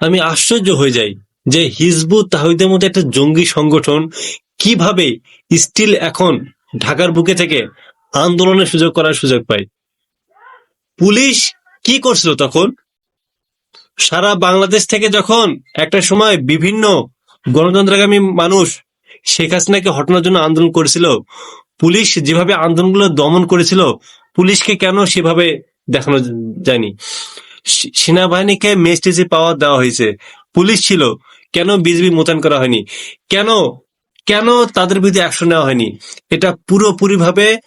আমি আশ্চর্য হয়ে যাই যে হিজবুত তাহিদের মতো একটা জঙ্গি সংগঠন কীভাবে স্টিল এখন ঢাকার বুকে থেকে আন্দোলনের সুযোগ করার সুযোগ পায়। পুলিশ কি করছিল তখন? সারা বাংলাদেশ থেকে যখন একটা সময় বিভিন্ন গণতন্ত্রগামী মানুষ শেখ হাসিনাকে হটানোর জন্য আন্দোলন করেছিল, পুলিশ যেভাবে আন্দোলনগুলো দমন করেছিল, পুলিশকে কেন সেভাবে দেখানো যায়নি? সেনাবাহিনীকে মেস্টেজে পাওয়ার দেওয়া হয়েছে। পুলিশ ছিল। কেন বিজেপি মোতায়েন করা হয়নি? কেন কেন তাদের বিরুদ্ধে অ্যাকশন নেওয়া হয়নি? এটা পুরোপুরি ভাবে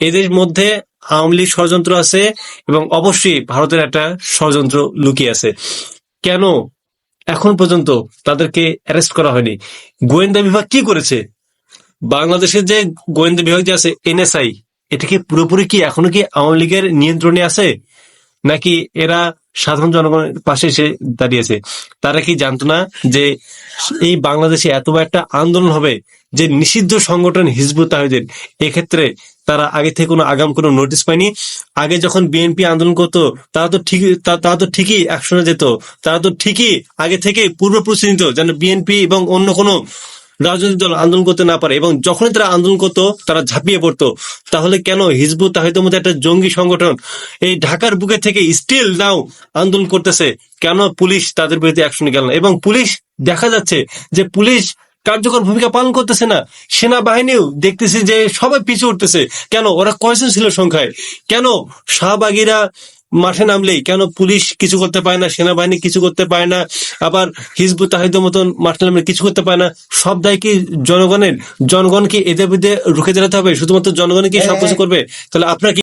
এদের মধ্যে আওয়ামী লীগ ষড়যন্ত্র আছে এবং অবশ্যই ভারতের একটা ষড়যন্ত্র লুকিয়ে আছে। কেন? এখন পর্যন্ত তাদেরকে অ্যারেস্ট করা হয়নি। গোয়েন্দা বিভাগ কি করেছে? বাংলাদেশের যে গোয়েন্দা বিভাগ যে আছে, এনএসআই, এটা কি পুরোপুরি কি এখনও কি আওয়ামী লীগের নিয়ন্ত্রণে আছে? নাকি এরা সাধারণ জনগণের পাশে এসে দাঁড়িয়েছে। তারা কি জানতো না যে এই বাংলাদেশে এত একটা আন্দোলন হবে যে নিষিদ্ধ সংগঠন হিজবুত তাহিদের? এক্ষেত্রে তারা আগে থেকে কোনো আগাম কোনো নোটিশ পায়নি। আগে যখন বিএনপি আন্দোলন করতো, তারা তো ঠিক তারা তো ঠিকই অ্যাকশনে যেত। তারা তো ঠিকই আগে থেকে পূর্ব প্রস্তুতি যেন বিএনপি এবং অন্য কোনো রাজনৈতিক দল আন্দোলন করতে না পারে এবং যখনই তারা আন্দোলন করতো, তারা ঝাঁপিয়ে পড়তো। তাহলে কেন হিজবুত তাহিদের মধ্যে একটা জঙ্গি সংগঠন এই ঢাকার বুকে থেকে স্টিল নাও আন্দোলন করতেছে? কেন পুলিশ তাদের বিরুদ্ধে অ্যাকশন গেল না? এবং পুলিশ দেখা যাচ্ছে যে পুলিশ কার্যকর ভূমিকা পালন করতেছে না। সেনাবাহিনীও দেখতেছি যে সবাই পিছু উঠতেছে কেন? ওরা কয়জন ছিল সংখ্যায়? কেন শাহবাগীরা মাঠে নামলেই কেন পুলিশ কিছু করতে পারে না, সেনাবাহিনী কিছু করতে পারে না, আবার হিজবুত তাহিদের মতন মাঠে নামলে কিছু করতে পারে না, সব দায় কি জনগণের? জনগণ কি এদের বিরুদ্ধে রুখে দাঁড়াতে হবে? শুধুমাত্র জনগণ কি সবকিছু করবে? তাহলে আপনার কি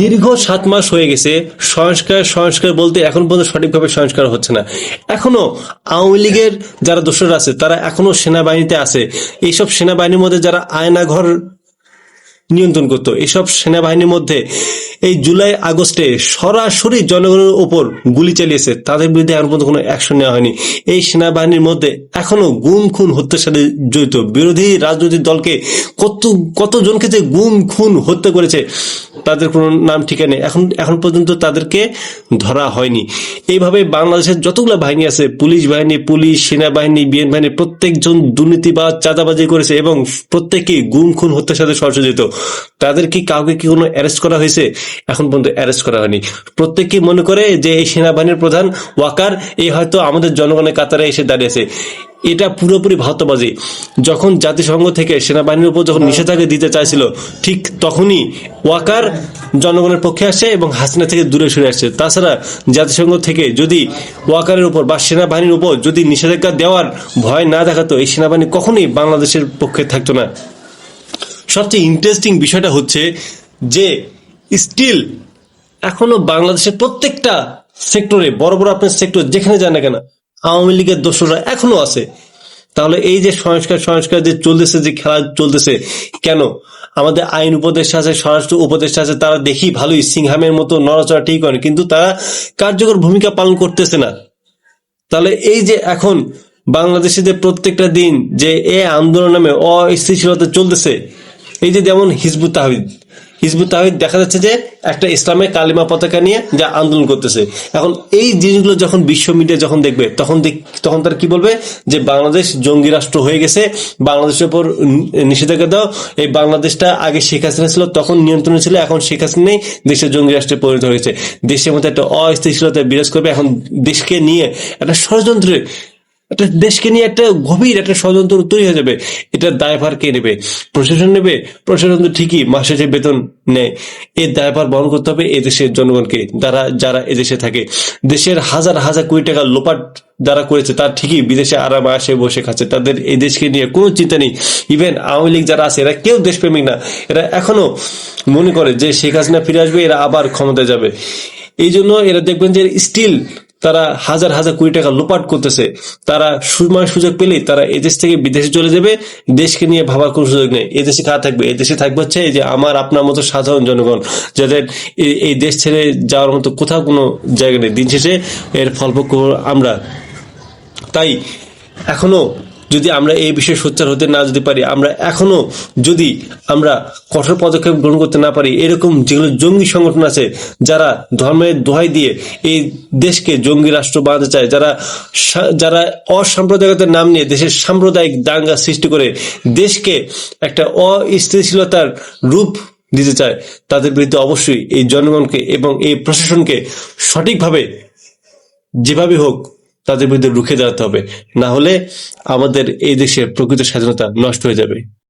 দীর্ঘ সাত মাস হয়ে গেছে, সংস্কার সংস্কার বলতে এখন পর্যন্ত সঠিকভাবে সংস্কার হচ্ছে না। এখনও আওয়ামী লীগের যারা দোষরা আছে, তারা এখনও সেনাবাহিনীতে আছে। এইসব সেনাবাহিনীর মধ্যে যারা আয়নাঘর নিয়ন্ত্রণ করতো। এসব সেনাবাহিনীর মধ্যে এই জুলাই আগস্টে সরাসরি জনগণের উপর গুলি চালিয়েছে। তাদের বিরুদ্ধে এখন পর্যন্ত কোনো অ্যাকশন নেওয়া হয়নি। এই সেনাবাহিনীর মধ্যে এখনও গুম খুন হত্যার সাথে জড়িত। বিরোধী রাজনৈতিক দলকে কত, কতজনকে যে গুম খুন হত্যা করেছে, তাদের কোনো নাম, ঠিকানা এখন এখন পর্যন্ত তাদেরকে ধরা হয়নি। এইভাবে বাংলাদেশের যতগুলো বাহিনী আছে, পুলিশ বাহিনী, পুলিশ, সেনাবাহিনী, বিএন বাহিনী, প্রত্যেকজন দুর্নীতিবাজ, চাঁদাবাজি করেছে এবং প্রত্যেকেই গুম খুন হত্যার সাথে সরাসরি জড়িত তাদের কি কাউকে কি কোনো অ্যারেস্ট করা হয়েছে? এখন পর্যন্ত অ্যারেস্ট করা হয়নি। প্রত্যেকেই মনে করে যে এই সেনাবাহিনীর প্রধান ওয়াকার, এই হয়তো আমাদের জনগণের কাতারে এসে দাঁড়িয়েছে এটা পুরোপুরি ভারতবাজি। যখন জাতিসংঘ থেকে সেনাবাহিনীর উপর যখন নিষেধাজ্ঞা দিতে চাইছিল, ঠিক তখনই ওয়াকার জনগণের পক্ষে আসছে এবং হাসিনা থেকে দূরে সরে আসছে তাছাড়া জাতিসংঘ থেকে যদি ওয়াকারের উপর বা সেনাবাহিনীর উপর যদি নিষেধাজ্ঞা দেওয়ার ভয় না দেখাতো, এই সেনাবাহিনী কখনোই বাংলাদেশের পক্ষে থাকতো না। সবচেয়ে ইন্টারেস্টিং বিষয়টা হচ্ছে যে স্টিল এখনও বাংলাদেশের প্রত্যেকটা সেক্টরে বড় বড় আপনার সেক্টর যেখানে যান না কেন, আওয়ামী লীগের দোষরা এখনও আছে। তাহলে এই যে সংস্কার সংস্কার যে চলতেছে, যে খেলা চলতেছে, কেন? আমাদের আইন উপদেষ্টা আছে, স্বরাষ্ট্র উপদেষ্টা আছে, তারা দেখি ভালোই সিংহামের মতো নড়াচড়া ঠিক করে কিন্তু তারা কার্যকর ভূমিকা পালন করতেছে না। তাহলে এই যে এখন বাংলাদেশে যে প্রত্যেকটা দিন যে এ আন্দোলন নামে অস্থিতিশীলতা চলতেছে এই যে যেমন হিজবুত তাহিদ হিজবুত তাহিদ দেখা যাচ্ছে যে একটা ইসলামের কালিমা পতাকা নিয়ে যা আন্দোলন করতেছে। এখন এই জিনিসগুলো যখন বিশ্ব মিডিয়া যখন দেখবে, তখন তখন তার কি বলবে? যে বাংলাদেশ জঙ্গি রাষ্ট্র হয়ে গেছে, বাংলাদেশের উপর নিষেধাজ্ঞা দাও। এই বাংলাদেশটা আগে শেখ হাসিনা ছিল, তখন নিয়ন্ত্রণে ছিল, এখন শেখ হাসিনা নেই দেশের জঙ্গি রাষ্ট্রে পরিণত হয়েছে দেশের মধ্যে একটা অস্থিতিশীলতা বিরাজ করবে, এখন দেশকে নিয়ে একটা ষড়যন্ত্রে একটা দেশকে নিয়ে একটা গভীর একটা ষড়যন্ত্র তৈরি হয়ে যাবে। এটার দায়ভার কে নেবে? প্রশাসন নেবে? প্রশাসন তো ঠিকই মাসে যে বেতন নেয়। এর দায়ভার বহন করতে হবে এদেশের জনগণকে, যারা যারা এদেশে থাকে। দেশের হাজার হাজার কোটি টাকা লোপাট যারা করেছে, তার ঠিকই বিদেশে আরামে আসে, বসে খাচ্ছে। তাদের এই দেশকে নিয়ে কোনো চিন্তা নেই। ইভেন আওয়ামী লীগ যারা আছে, এরা কেউ দেশপ্রেমিক না। এরা এখনও মনে করে যে শেখ হাসিনা ফিরে আসবে, এরা আবার ক্ষমতায় যাবে। এই জন্য এরা দেখবেন যে স্টিল তারা হাজার হাজার কোটি টাকা লোপাট করতেছে। তারা সময় সুযোগ পেলেই তারা এদেশ থেকে বিদেশে চলে যাবে। দেশকে নিয়ে ভাবার কোনো সুযোগ নেই। এদেশে কারা থাকবে? এদেশে থাকবে হচ্ছে যে আমার, আপনার মতো সাধারণ জনগণ, যাদের এই- এই দেশ ছেড়ে যাওয়ার মতো কোথাও কোনো জায়গা নেই। দিন শেষে এর ফলপ্রক্ষ আমরা তাই এখনও যদি আমরা এই বিষয়ে সোচ্চার হতে না যদি পারি, আমরা এখনও যদি আমরা কঠোর পদক্ষেপ গ্রহণ করতে না পারি, এরকম যেগুলো জঙ্গি সংগঠন আছে, যারা ধর্মের দোহাই দিয়ে এই দেশকে জঙ্গি রাষ্ট্র বানাতে চায়, যারা যারা অসাম্প্রদায়িকতার নাম নিয়ে দেশের সাম্প্রদায়িক দাঙ্গা সৃষ্টি করে দেশকে একটা অস্থিতিশীলতার রূপ দিতে চায়, তাদের বিরুদ্ধে অবশ্যই এই জনগণকে এবং এই প্রশাসনকে সঠিকভাবে যেভাবে হোক তাদের বিরুদ্ধে রুখে দাঁড়াতে হবে। না হলে আমাদের এই দেশের প্রকৃত স্বাধীনতা নষ্ট হয়ে যাবে।